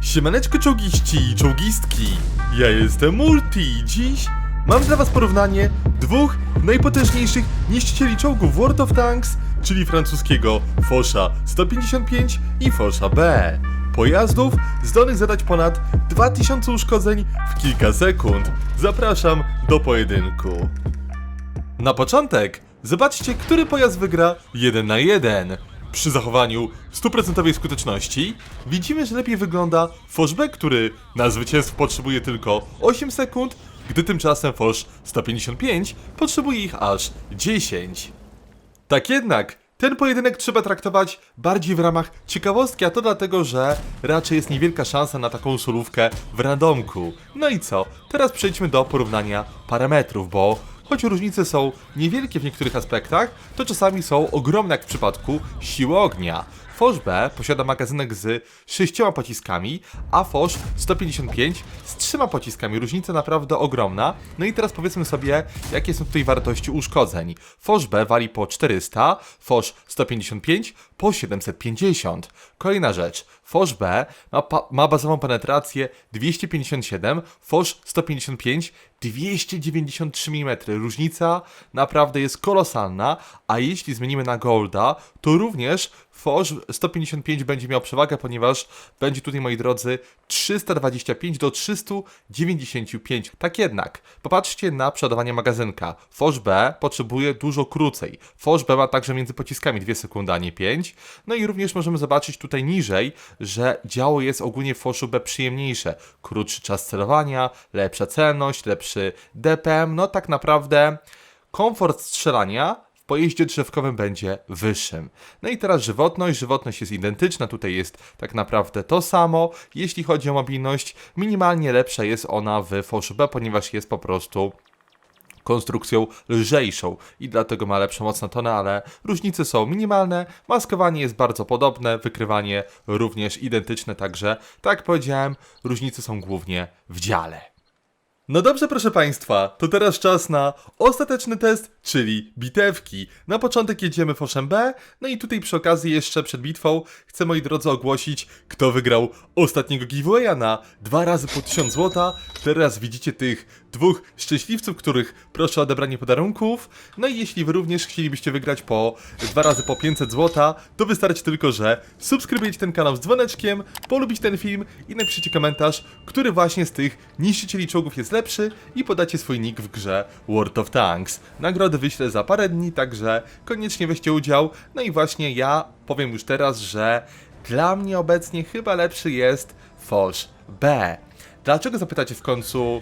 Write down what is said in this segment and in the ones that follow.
Siemaneczko czołgiści i czołgistki, ja jestem Multi i dziś mam dla was porównanie dwóch najpotężniejszych niszczycieli czołgów World of Tanks, czyli francuskiego Fosza 155 i Fosza B. Pojazdów zdolnych zadać ponad 2000 uszkodzeń w kilka sekund. Zapraszam do pojedynku. Na początek zobaczcie, który pojazd wygra 1 na 1. Przy zachowaniu stuprocentowej skuteczności widzimy, że lepiej wygląda Foshback, który na zwycięstwo potrzebuje tylko 8 sekund, gdy tymczasem Fosh 155 potrzebuje ich aż 10. Tak jednak, ten pojedynek trzeba traktować bardziej w ramach ciekawostki, a to dlatego, że raczej jest niewielka szansa na taką solówkę w randomku. No i co? Teraz przejdźmy do porównania parametrów, bo choć różnice są niewielkie w niektórych aspektach, to czasami są ogromne jak w przypadku siły ognia. Foch B posiada magazynek z 6 pociskami, a Foch 155 z 3 pociskami. Różnica naprawdę ogromna. No i teraz powiedzmy sobie, jakie są tutaj wartości uszkodzeń. Foch B wali po 400, Foch 155 po 750. Kolejna rzecz. Foch B ma, ma bazową penetrację 257, Foch 155 293 mm. Różnica naprawdę jest kolosalna, a jeśli zmienimy na Golda, to również Foch 155 będzie miał przewagę, ponieważ będzie tutaj, moi drodzy, 325 do 395. Tak jednak, popatrzcie na przeładowanie magazynka. Foch B potrzebuje dużo krócej. Foch B ma także między pociskami 2 sekundy, a nie 5. No i również możemy zobaczyć tutaj niżej, że działo jest ogólnie w Foszu B przyjemniejsze. Krótszy czas celowania, lepsza celność, lepszy DPM. No tak naprawdę komfort strzelania pojeździe drzewkowym będzie wyższym. No i teraz żywotność. Żywotność jest identyczna, tutaj jest tak naprawdę to samo. Jeśli chodzi o mobilność, minimalnie lepsza jest ona w Foszu B, ponieważ jest po prostu konstrukcją lżejszą i dlatego ma lepszą moc na tonę, ale różnice są minimalne, maskowanie jest bardzo podobne, wykrywanie również identyczne, także tak jak powiedziałem, różnice są głównie w dziale. No dobrze, proszę Państwa, to teraz czas na ostateczny test, czyli bitewki. Na początek jedziemy Foszem B, no i tutaj przy okazji jeszcze przed bitwą chcę moi drodzy ogłosić, kto wygrał ostatniego giveawaya na dwa razy po 1000 zł. Teraz widzicie tych dwóch szczęśliwców, których proszę o odebranie podarunków. No i jeśli Wy również chcielibyście wygrać po dwa razy po 500 zł, to wystarczy tylko, że subskrybujecie ten kanał z dzwoneczkiem, polubić ten film i napiszecie komentarz, który właśnie z tych niszczycieli czołgów jest lepszy i podacie swój nick w grze World of Tanks. Nagrody wyślę za parę dni, także koniecznie weźcie udział. No i właśnie ja powiem już teraz, że dla mnie obecnie chyba lepszy jest Foch B. Dlaczego zapytacie w końcu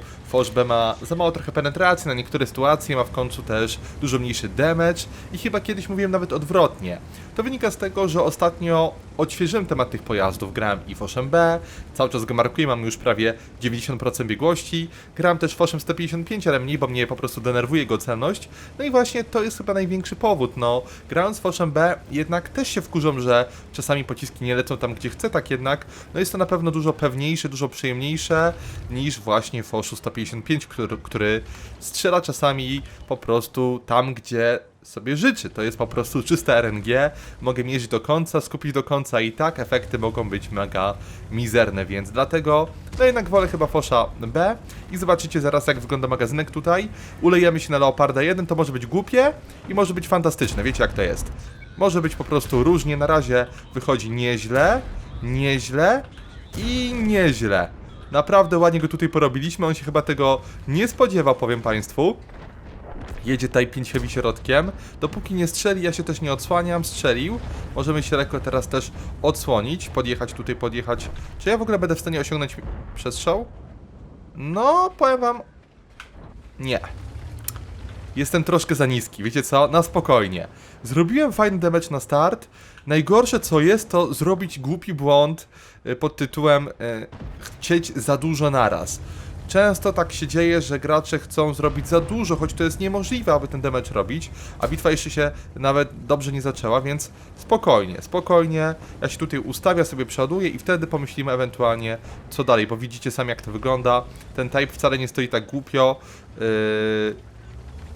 B ma za mało trochę penetracji na niektóre sytuacje, ma w końcu też dużo mniejszy damage? I chyba kiedyś mówiłem nawet odwrotnie. To wynika z tego, że ostatnio odświeżyłem temat tych pojazdów, grałem i Foshem B, cały czas go markuję, mam już prawie 90% biegłości, grałem też Foshem 155, ale mniej, bo mnie po prostu denerwuje jego celność, no i właśnie to jest chyba największy powód, no, grając Foshem B jednak też się wkurzą, że czasami pociski nie lecą tam, gdzie chcę, tak jednak, no jest to na pewno dużo pewniejsze, dużo przyjemniejsze niż właśnie Foshu 155, który, który strzela czasami po prostu tam, gdzie sobie życzy. To jest po prostu czyste RNG. Mogę mierzyć do końca, skupić do końca i tak efekty mogą być mega mizerne, więc dlatego no jednak wolę chyba Fosha B i zobaczycie zaraz jak wygląda magazynek tutaj. Ulejemy się na Leoparda 1, to może być głupie i może być fantastyczne, wiecie jak to jest. Może być po prostu różnie, na razie wychodzi nieźle, nieźle i nieźle. Naprawdę ładnie go tutaj porobiliśmy, on się chyba tego nie spodziewał, powiem Państwu jedzie tutaj 5 heavy środkiem. Dopóki nie strzeli, ja się też nie odsłaniam. Strzelił. Możemy się lekko teraz też odsłonić. Podjechać tutaj, podjechać. Czy ja w ogóle będę w stanie osiągnąć przestrzał? No, powiem wam... Nie. Jestem troszkę za niski, wiecie co? Na spokojnie. Zrobiłem fajny damage na start. Najgorsze co jest, to zrobić głupi błąd y, pod tytułem y, chcieć za dużo naraz. Często tak się dzieje, że gracze chcą zrobić za dużo, choć to jest niemożliwe, aby ten damage robić, a bitwa jeszcze się nawet dobrze nie zaczęła, więc spokojnie, spokojnie. Ja się tutaj ustawię, sobie przoduję i wtedy pomyślimy ewentualnie co dalej, bo widzicie sami jak to wygląda. Ten type wcale nie stoi tak głupio. Yy...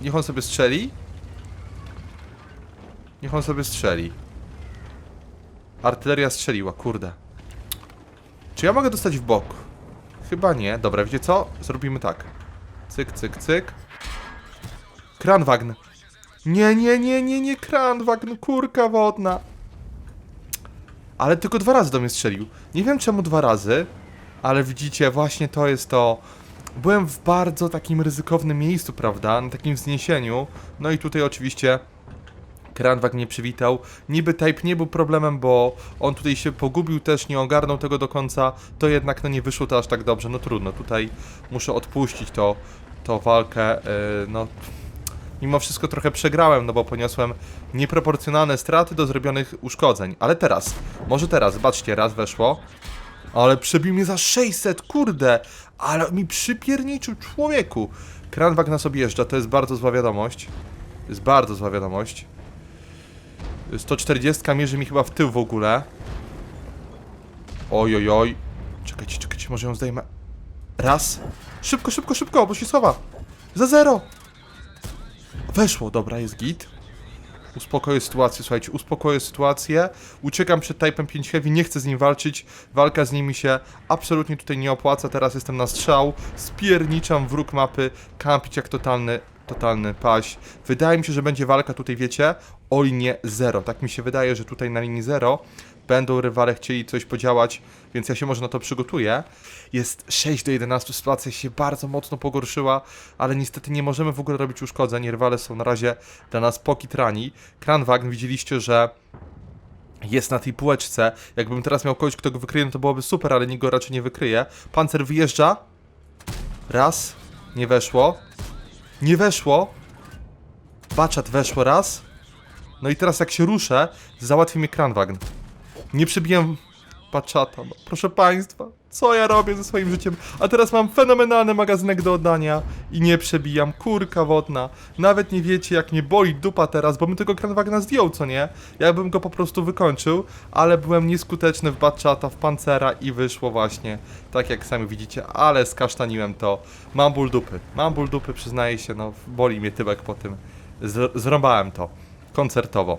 Niech on sobie strzeli. Niech on sobie strzeli. Artyleria strzeliła, kurde. Czy ja mogę dostać w bok? Chyba nie. Dobra, wiecie co? Zrobimy tak. Cyk, cyk, cyk. Kranwagn. Nie, nie, nie, nie, nie, Kranwagn, kurka wodna. Ale tylko dwa razy do mnie strzelił. Nie wiem czemu dwa razy, ale widzicie, właśnie to jest to. Byłem w bardzo takim ryzykownym miejscu, prawda? Na takim wzniesieniu. No i tutaj oczywiście Kranwag mnie przywitał. Niby type nie był problemem, bo on tutaj się pogubił też, nie ogarnął tego do końca. To jednak no nie wyszło to aż tak dobrze. No trudno, tutaj muszę odpuścić to, to walkę. Yy, no mimo wszystko trochę przegrałem, no bo poniosłem nieproporcjonalne straty do zrobionych uszkodzeń. Ale teraz, może teraz, zobaczcie, raz weszło. Ale przebił mnie za 600, kurde! Ale mi przypierniczył człowieku! Kranwag nas objeżdża, to jest bardzo zła wiadomość. To jest bardzo zła wiadomość. 140 mierzy mi chyba w tył w ogóle. Oj, oj, oj. Czekajcie, czekajcie, może ją zdejmę. Raz. Szybko, szybko, szybko, bo się schowa. Za zero. Weszło, dobra, jest git. Uspokoję sytuację, słuchajcie, uspokoję sytuację. Uciekam przed Typem 5 Heavy, nie chcę z nim walczyć. Walka z nimi się absolutnie tutaj nie opłaca. Teraz jestem na strzał, spierniczam wróg mapy, kampić jak totalny, totalny paś. Wydaje mi się, że będzie walka tutaj, wiecie, o linię 0. Tak mi się wydaje, że tutaj na linii 0 będą rywale chcieli coś podziałać, więc ja się może na to przygotuję. Jest 6 do 11, sytuacja się bardzo mocno pogorszyła, ale niestety nie możemy w ogóle robić uszkodzeń. Rywale są na razie dla nas pokitrani. Kranwagn widzieliście, że jest na tej półeczce. Jakbym teraz miał kogoś, kto go wykryje, no to byłoby super, ale nikt go raczej nie wykryje. Pancer wyjeżdża. Raz. Nie weszło. Nie weszło. Baczat weszło raz. No i teraz jak się ruszę, załatwi mnie Kranwagn. Nie przebijam paczata, no proszę państwa, co ja robię ze swoim życiem? A teraz mam fenomenalny magazynek do oddania i nie przebijam, kurka wodna. Nawet nie wiecie jak mnie boli dupa teraz, bo bym tego Kranwagna zdjął, co nie? Ja bym go po prostu wykończył, ale byłem nieskuteczny w baczata, w pancera i wyszło właśnie tak jak sami widzicie, ale skasztaniłem to. Mam ból dupy, mam ból dupy, przyznaję się, no boli mnie tybek po tym. Z zrąbałem to koncertowo.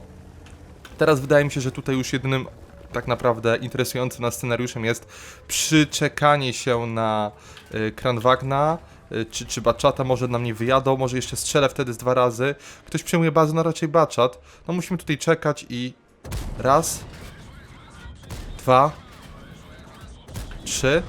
Teraz wydaje mi się, że tutaj już jedynym tak naprawdę interesującym nas scenariuszem jest przyczekanie się na y, Kranwagna, y, czy, czy Baczata może na mnie wyjadą, może jeszcze strzelę wtedy z dwa razy. Ktoś przejmuje bazę, no raczej Baczat. No musimy tutaj czekać i raz, dwa, trzy.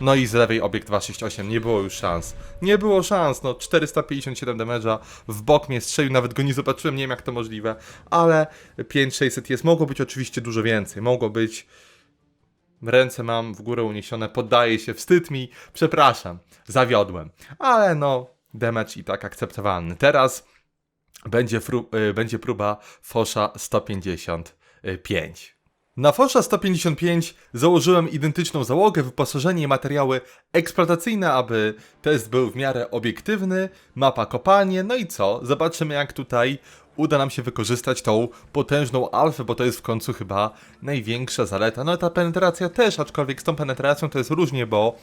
No i z lewej obiekt 268, nie było już szans. Nie było szans, no 457 damage'a, w bok mnie strzelił, nawet go nie zobaczyłem, nie wiem jak to możliwe, ale 5600 jest, mogło być oczywiście dużo więcej, mogło być... Ręce mam w górę uniesione, poddaję się, wstyd mi, przepraszam, zawiodłem. Ale no, damage i tak akceptowalny. Teraz będzie, y, będzie próba Fosza 155. Na Fosza 155 założyłem identyczną załogę, wyposażenie i materiały eksploatacyjne, aby test był w miarę obiektywny, mapa kopalnie, no i co? Zobaczymy jak tutaj uda nam się wykorzystać tą potężną alfę, bo to jest w końcu chyba największa zaleta. No ta penetracja też, aczkolwiek z tą penetracją to jest różnie, bo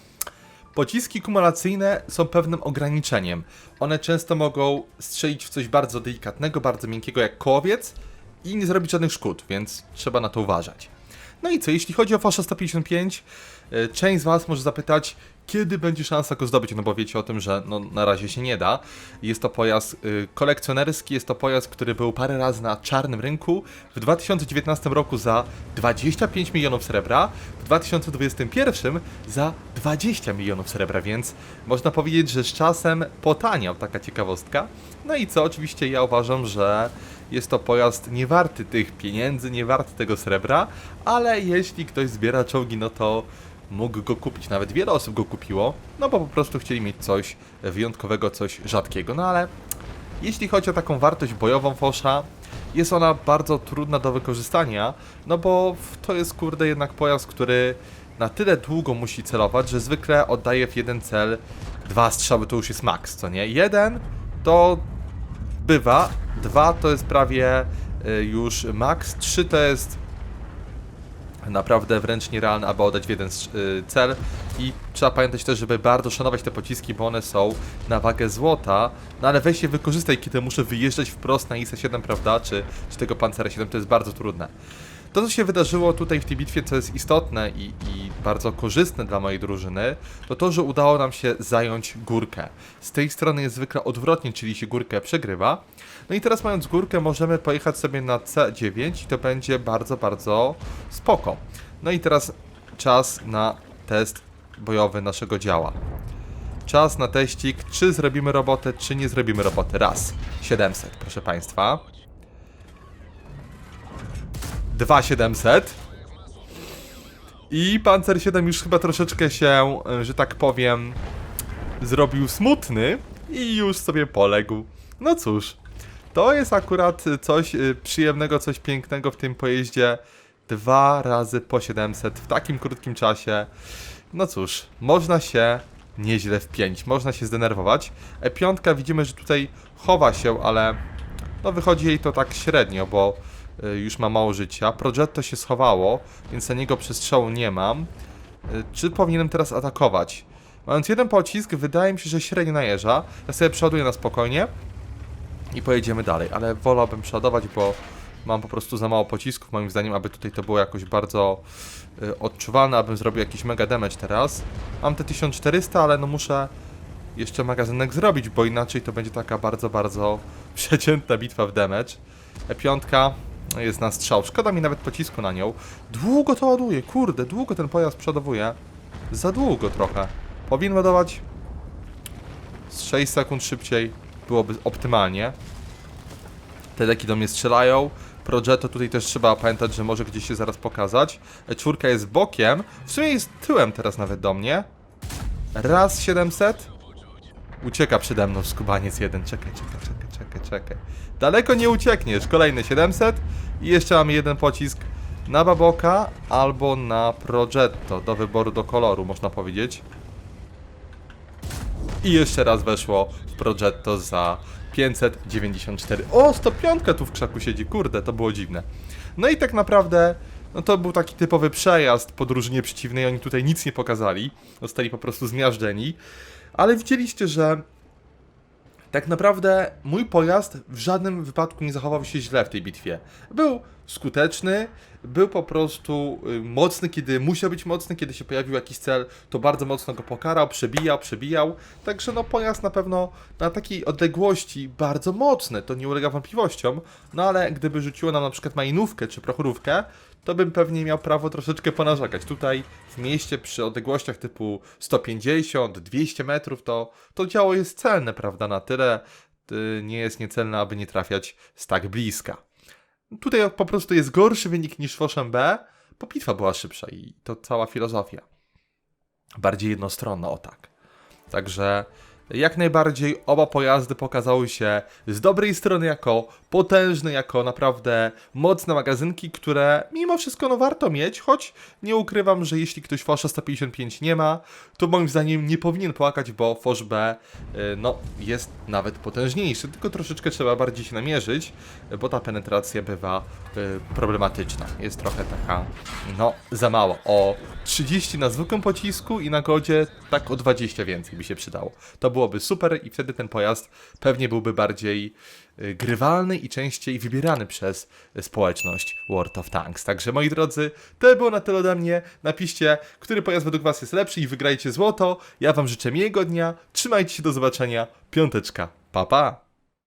Pociski kumulacyjne są pewnym ograniczeniem. One często mogą strzelić w coś bardzo delikatnego, bardzo miękkiego jak kołowiec i nie zrobić żadnych szkód, więc trzeba na to uważać. No i co, jeśli chodzi o Fosza 155, y, część z Was może zapytać, kiedy będzie szansa go zdobyć, no bo wiecie o tym, że no, na razie się nie da. Jest to pojazd y, kolekcjonerski, jest to pojazd, który był parę razy na czarnym rynku. W 2019 roku za 25 milionów srebra, w 2021 za 20 milionów srebra, więc można powiedzieć, że z czasem potaniał, taka ciekawostka. No i co, oczywiście ja uważam, że jest to pojazd nie warty tych pieniędzy, nie warty tego srebra, ale jeśli ktoś zbiera czołgi, no to mógł go kupić. Nawet wiele osób go kupiło, no bo po prostu chcieli mieć coś wyjątkowego, coś rzadkiego. No ale jeśli chodzi o taką wartość bojową Fosza, jest ona bardzo trudna do wykorzystania, no bo to jest kurde jednak pojazd, który na tyle długo musi celować, że zwykle oddaje w jeden cel dwa strzały, to już jest max, co nie? Jeden to bywa, dwa to jest prawie y, już max, trzy to jest naprawdę wręcz nierealne, aby oddać w jeden y, cel. I trzeba pamiętać też, żeby bardzo szanować te pociski, bo one są na wagę złota, no ale weź je wykorzystaj, kiedy muszę wyjeżdżać wprost na IS-7, prawda, czy, czy tego Pancera 7, to jest bardzo trudne. To, co się wydarzyło tutaj w tej bitwie, co jest istotne i, i bardzo korzystne dla mojej drużyny, to to, że udało nam się zająć górkę. Z tej strony jest zwykle odwrotnie, czyli się górkę przegrywa. No i teraz mając górkę możemy pojechać sobie na C9 i to będzie bardzo, bardzo spoko. No i teraz czas na test bojowy naszego działa. Czas na teścik, czy zrobimy robotę, czy nie zrobimy roboty. Raz. 700, proszę Państwa. 2700. I Panzer 7 już chyba troszeczkę się, e, że tak powiem, zrobił smutny i już sobie poległ. No cóż, to jest akurat coś y, przyjemnego, coś pięknego w tym pojeździe. Dwa razy po 700 w takim krótkim czasie. No cóż, można się nieźle wpięć, można się zdenerwować. E5 widzimy, że tutaj chowa się, ale no wychodzi jej to tak średnio, bo już ma mało życia. Progetto się schowało, więc na niego przestrzału nie mam. Y, Czy powinienem teraz atakować? Mając jeden pocisk, wydaje mi się, że średnio najeżdża. Ja sobie przeładuję na spokojnie i pojedziemy dalej, ale wolałbym przeładować, bo mam po prostu za mało pocisków, moim zdaniem, aby tutaj to było jakoś bardzo y, odczuwalne, abym zrobił jakiś mega damage teraz. Mam te 1400, ale no muszę jeszcze magazynek zrobić, bo inaczej to będzie taka bardzo, bardzo przeciętna bitwa w damage. E5 jest na strzał, szkoda mi nawet pocisku na nią. Długo to ładuje, kurde, długo ten pojazd przodowuje. Za długo trochę. Powinien ładować z 6 sekund szybciej, byłoby optymalnie. Te leki do mnie strzelają. Progetto tutaj też trzeba pamiętać, że może gdzieś się zaraz pokazać. E4 jest bokiem, w sumie jest tyłem teraz nawet do mnie. Raz 700. Ucieka przede mną skubaniec jeden. Czekaj, czekaj, czekaj, czekaj. Daleko nie uciekniesz. Kolejny 700. I jeszcze mamy jeden pocisk na Baboka albo na Progetto. Do wyboru, do koloru, można powiedzieć. I jeszcze raz weszło w Progetto za 594. O, 105 tu w krzaku siedzi, kurde, to było dziwne. No i tak naprawdę, no to był taki typowy przejazd po drużynie przeciwnej, oni tutaj nic nie pokazali, zostali po prostu zmiażdżeni. Ale widzieliście, że tak naprawdę mój pojazd w żadnym wypadku nie zachował się źle w tej bitwie. Był skuteczny, był po prostu y, mocny, kiedy musiał być mocny, kiedy się pojawił jakiś cel, to bardzo mocno go pokarał, przebijał, przebijał. Także no pojazd na pewno na takiej odległości bardzo mocny, to nie ulega wątpliwościom. No ale gdyby rzuciło nam na przykład majnówkę czy prochorówkę, to bym pewnie miał prawo troszeczkę ponarzekać. Tutaj w mieście przy odległościach typu 150, 200 metrów to, to działo jest celne, prawda, na tyle y, nie jest niecelne, aby nie trafiać z tak bliska. Tutaj po prostu jest gorszy wynik niż w 8B, bo bitwa była szybsza i to cała filozofia. Bardziej jednostronna, o tak. Także jak najbardziej oba pojazdy pokazały się z dobrej strony jako potężne, jako naprawdę mocne magazynki, które mimo wszystko no warto mieć, choć nie ukrywam, że jeśli ktoś Fosza 155 nie ma, to moim zdaniem nie powinien płakać, bo Fosz B y, no, jest nawet potężniejszy, tylko troszeczkę trzeba bardziej się namierzyć, bo ta penetracja bywa y, problematyczna. Jest trochę taka, no, za mało. O 30 na zwykłym pocisku i na godzie tak o 20 więcej by się przydało. To byłoby super i wtedy ten pojazd pewnie byłby bardziej y, grywalny i częściej wybierany przez społeczność World of Tanks. Także moi drodzy, to było na tyle ode mnie. Napiszcie, który pojazd według Was jest lepszy i wygrajcie złoto. Ja Wam życzę miłego dnia. Trzymajcie się, do zobaczenia. Piąteczka. Pa, pa!